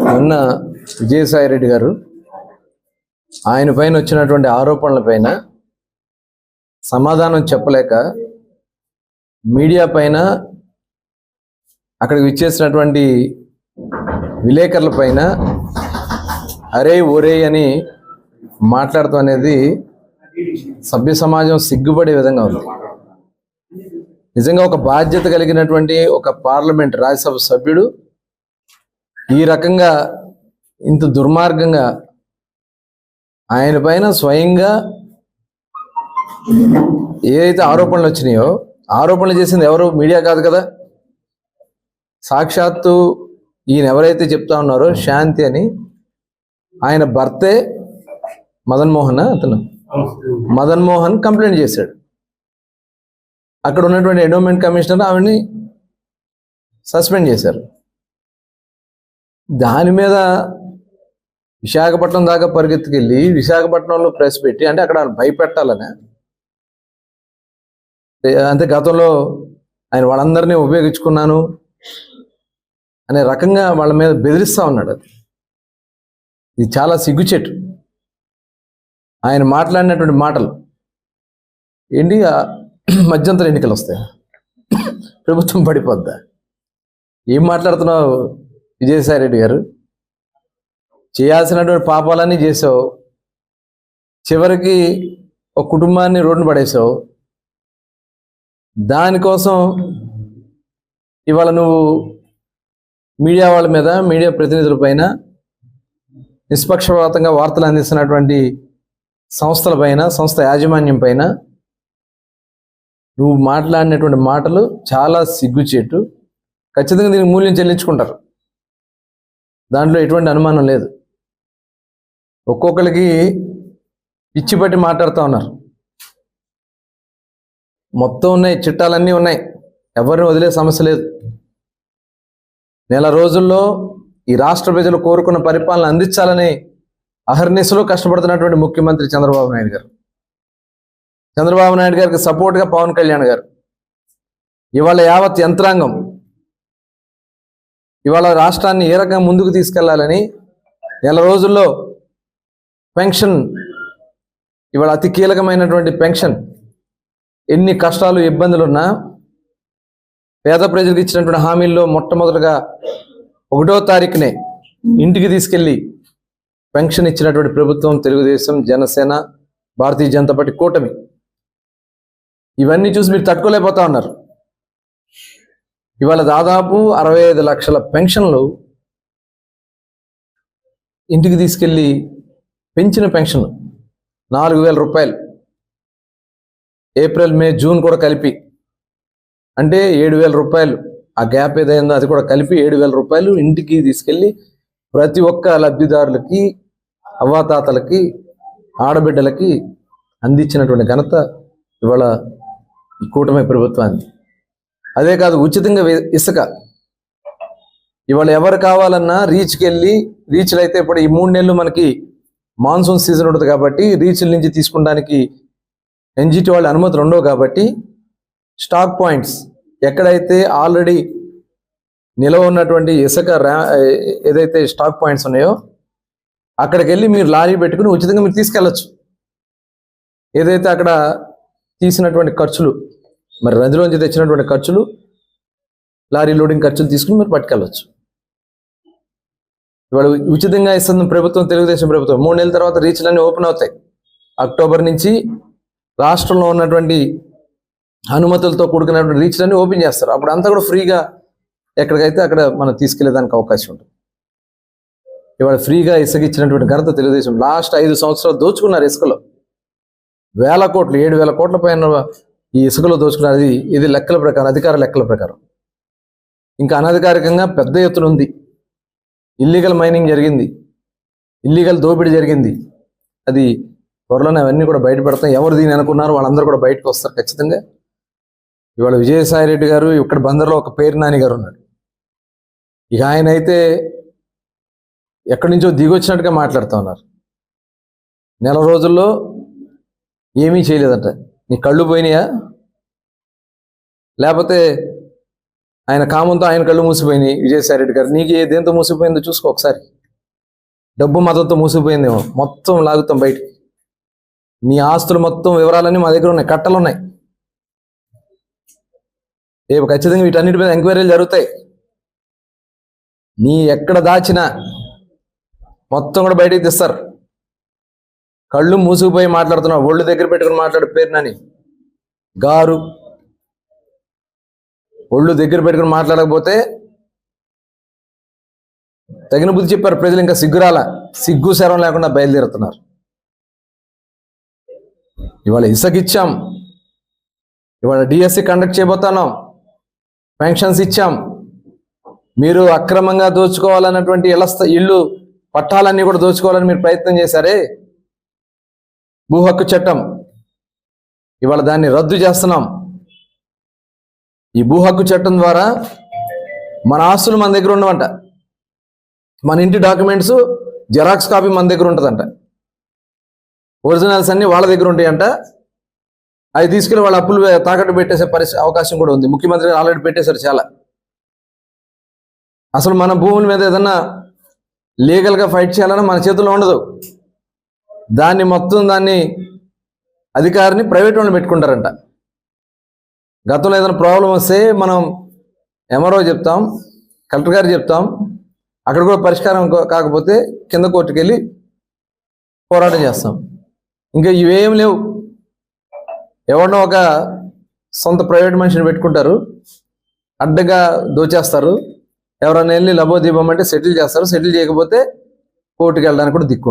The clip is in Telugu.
మొన్న విజయసాయి రెడ్డి గారు ఆయన పైన వచ్చినటువంటి ఆరోపణల పైన సమాధానం చెప్పలేక మీడియా పైన అక్కడికి విచ్చేసినటువంటి విలేకరుల పైన అరే ఒరే అని మాట్లాడటం అనేది సభ్య సమాజం సిగ్గుపడే విధంగా ఉంది. నిజంగా ఒక బాధ్యత కలిగినటువంటి ఒక పార్లమెంట్ రాజ్యసభ సభ్యుడు ఈ రకంగా ఇంత దుర్మార్గంగా ఆయన పైన స్వయంగా ఏదైతే ఆరోపణలు వచ్చినాయో ఆరోపణలు చేసింది ఎవరు? మీడియా కాదు కదా. సాక్షాత్తు ఈయన ఎవరైతే చెప్తా ఉన్నారో శాంతి అని ఆయన భర్తే మదన్ మోహన్ అతను. మదన్ మోహన్ కంప్లైంట్ చేశాడు. అక్కడ ఉన్నటువంటి ఎండోమెంట్ కమిషనర్ ఆవిడని సస్పెండ్ చేశారు. దాని మీద విశాఖపట్నం దాకా పరిగెత్తుకెళ్ళి విశాఖపట్నంలో ప్రెస్ పెట్టి అంటే అక్కడ భయపెట్టాలని. అంతే గతంలో ఆయన వాళ్ళందరినీ ఉపయోగించుకున్నాను అనే రకంగా వాళ్ళ మీద బెదిరిస్తా ఉన్నాడు అది. ఇది చాలా సిగ్గుచెట్టు. ఆయన మాట్లాడినటువంటి మాటలు ఏంటి? మధ్యంతర ఎన్నికలు వస్తాయి? ప్రభుత్వం పడిపోద్దా? ఏం మాట్లాడుతున్నావు? విజయసాయి రెడ్డి గారు చేయాల్సినటువంటి పాపాలన్నీ చేసావు చివరికి ఒక కుటుంబాన్ని రోడ్డు పడేసావు. దానికోసం ఇవాళ నువ్వు మీడియా వాళ్ళ మీద మీడియా ప్రతినిధుల పైన నిష్పక్షపాతంగా వార్తలు అందిస్తున్నటువంటి సంస్థల పైన సంస్థ యాజమాన్యం పైన నువ్వు మాట్లాడినటువంటి మాటలు చాలా సిగ్గుచేటు. ఖచ్చితంగా దీనికి మూల్యం చెల్లించుకుంటారు. దాంట్లో ఎటువంటి అనుమానం లేదు. ఒక్కొక్కరికి పిచ్చి పట్టి మాట్లాడుతూ ఉన్నారు. మొత్తం ఉన్నాయి చిట్టాలన్నీ ఉన్నాయి. ఎవరిని వదిలే సమస్య లేదు. నెల రోజుల్లో ఈ రాష్ట్ర ప్రజలు కోరుకున్న పరిపాలన అందించాలని అహర్నిశలో కష్టపడుతున్నటువంటి ముఖ్యమంత్రి చంద్రబాబు నాయుడు గారు. చంద్రబాబు నాయుడు గారికి సపోర్ట్గా పవన్ కళ్యాణ్ గారు. ఇవాళ యావత్ యంత్రాంగం ఇవాళ రాష్ట్రాన్ని ఏ రకంగా ముందుకు తీసుకెళ్ళాలని నెల రోజుల్లో పెన్షన్ ఇవాళ అతి కీలకమైనటువంటి పెన్షన్ ఎన్ని కష్టాలు ఇబ్బందులున్నా పేద ప్రజలకు ఇచ్చినటువంటి హామీల్లో మొట్టమొదటిగా ఒకటో తారీఖునే ఇంటికి తీసుకెళ్ళి పెన్షన్ ఇచ్చినటువంటి ప్రభుత్వం తెలుగుదేశం జనసేన భారతీయ జనతా పార్టీ కూటమి. ఇవన్నీ చూసి మీరు తట్టుకోలేకపోతా ఉన్నారు. ఇవాళ దాదాపు అరవై ఐదు లక్షల పెన్షన్లు ఇంటికి తీసుకెళ్ళి పెంచిన పెన్షన్ నాలుగు వేల రూపాయలు. ఏప్రిల్ మే జూన్ కూడా కలిపి. అంటే ఏడు వేల రూపాయలు. ఆ గ్యాప్ ఏదైందో అది కూడా కలిపి ఏడు వేల రూపాయలు ఇంటికి తీసుకెళ్ళి ప్రతి ఒక్క లబ్ధిదారులకి అవ్వాతాతలకి ఆడబిడ్డలకి అందించినటువంటి ఘనత ఇవాళ ఈ కూటమి ప్రభుత్వానికి అదే కాదు ఉచితంగా ఇసుక. ఇవాళ ఎవరు కావాలన్నా రీచ్కి వెళ్ళి రీచ్లు అయితే ఇప్పుడు ఈ మూడు నెలలు మనకి మాన్సూన్ సీజన్ ఉంటుంది కాబట్టి రీచ్ల నుంచి తీసుకోవడానికి ఎన్జిటి వాళ్ళ అనుమతులు ఉండవు కాబట్టి స్టాక్ పాయింట్స్ ఎక్కడైతే ఆల్రెడీ నిలవ ఉన్నటువంటి ఇసుక ఏదైతే స్టాక్ పాయింట్స్ ఉన్నాయో అక్కడికి వెళ్ళి మీరు లారీ పెట్టుకుని ఉచితంగా మీరు తీసుకెళ్ళచ్చు. ఏదైతే అక్కడ తీసినటువంటి ఖర్చులు మరి నదిలోంచి తెచ్చినటువంటి ఖర్చులు లారీ లోడింగ్ ఖర్చులు తీసుకుని మీరు పట్టుకెళ్ళచ్చు. ఇవాళ ఉచితంగా ఇస్తుంది ప్రభుత్వం తెలుగుదేశం ప్రభుత్వం మూడు నెలల తర్వాత రీచ్లన్నీ ఓపెన్ అవుతాయి. అక్టోబర్ నుంచి రాష్ట్రంలో ఉన్నటువంటి అనుమతులతో కూడుకున్నటువంటి రీచ్లన్నీ ఓపెన్ చేస్తారు. అప్పుడు అంతా కూడా ఫ్రీగా ఎక్కడికైతే అక్కడ మనం తీసుకెళ్ళేదానికి అవకాశం ఉంటుంది. ఇవాళ ఫ్రీగా ఇసుగిచ్చినటువంటి ఘనత తెలుగుదేశం. లాస్ట్ ఐదు సంవత్సరాలు దోచుకున్నారు ఇసుకలో. వేల కోట్లు ఏడు వేల కోట్ల పైన ఈ ఇసుకలో దోచుకున్నది ఇది లెక్కల ప్రకారం అధికార లెక్కల ప్రకారం. ఇంకా అనధికారికంగా పెద్ద ఎత్తున ఉంది. ఇల్లీగల్ మైనింగ్ జరిగింది. ఇల్లీగల్ దోపిడీ జరిగింది. అది త్వరలోనే అవన్నీ కూడా బయటపడతాం. ఎవరు దీని అనుకున్నారు వాళ్ళందరూ కూడా బయటకు వస్తారు ఖచ్చితంగా. ఇవాళ విజయసాయి రెడ్డి గారు ఇక్కడ బందర్లో ఒక పేరు నాని గారు ఉన్నాడు. ఇక ఆయన అయితే ఎక్కడి నుంచో దిగొచ్చినట్టుగా మాట్లాడుతూ ఉన్నారు. నెల రోజుల్లో ఏమీ చేయలేదంట. నీ కళ్ళు పోయినాయా? లేకపోతే ఆయన కామంతో ఆయన కళ్ళు మూసిపోయినాయి? విజయసాయి రెడ్డి గారు నీకు ఏ దేంతో మూసిపోయిందో చూసుకో ఒకసారి. డబ్బు మతంతో మూసిపోయిందేమో. మొత్తం లాగుతాం బయటికి. నీ ఆస్తులు మొత్తం వివరాలన్నీ మా దగ్గర ఉన్నాయి. కట్టలు ఉన్నాయి. రేపు ఖచ్చితంగా వీటన్నిటి మీద ఎంక్వైరీలు జరుగుతాయి. నీ ఎక్కడ దాచినా మొత్తం కూడా బయటికి తెస్తారు. కళ్ళు మూసుకుపోయి మాట్లాడుతున్నావు ఒళ్ళు దగ్గర పెట్టుకుని మాట్లాడు పేరునని గారు. ఒళ్ళు దగ్గర పెట్టుకుని మాట్లాడకపోతే తగిన బుద్ధి చెప్పారు ప్రజలు ఇంకా సిగ్గురాల సిగ్గు శరం లేకుండా బయలుదేరుతున్నారు. ఇవాళ ఇసకిచ్చాం. ఇవాళ డిఎస్సి కండక్ట్ చేయబోతున్నాం. పెన్షన్స్ ఇచ్చాం. మీరు అక్రమంగా దోచుకోవాలన్నటువంటి ఇళ్ళ ఇల్లు పట్టాలన్నీ కూడా దోచుకోవాలని మీరు ప్రయత్నం చేశారే? భూ హక్కు చట్టం. ఇవాళ దాన్ని రద్దు చేస్తున్నాం. ఈ భూ హక్కు చట్టం ద్వారా మన ఆస్తులు మన దగ్గర ఉండవంట. మన ఇంటి డాక్యుమెంట్స్ జెరాక్స్ కాపీ మన దగ్గర ఉంటుందంట. ఒరిజినల్స్ అన్ని వాళ్ళ దగ్గర ఉంటాయంట. అవి తీసుకెళ్ళి వాళ్ళ అప్పులు తాకట్టు పెట్టేసే పరిస్థితి అవకాశం కూడా ఉంది. ముఖ్యమంత్రి ఆల్రెడీ పెట్టేశారు చాలా. అసలు మన భూముల మీద ఏదన్నా లీగల్గా ఫైట్ చేయాలన్నా మన చేతుల్లో ఉండదు. దాన్ని మొత్తం దాన్ని అధికారిని ప్రైవేట్ వాళ్ళు పెట్టుకుంటారంట. గతంలో ఏదైనా ప్రాబ్లం వస్తే మనం ఎంఆర్ఓ చెప్తాం కలెక్టర్ గారు చెప్తాం అక్కడ కూడా పరిష్కారం కాకపోతే కింద కోర్టుకు వెళ్ళి పోరాటం చేస్తాం. ఇంకా ఇవేం లేవు. ఎవరినో ఒక సొంత ప్రైవేట్ మనిషిని పెట్టుకుంటారు అడ్డగా దోచేస్తారు. ఎవరైనా వెళ్ళి లబోదీపం అంటే సెటిల్ చేస్తారు సెటిల్ చేయకపోతే కోర్టుకు వెళ్ళడానికి కూడా దిక్కు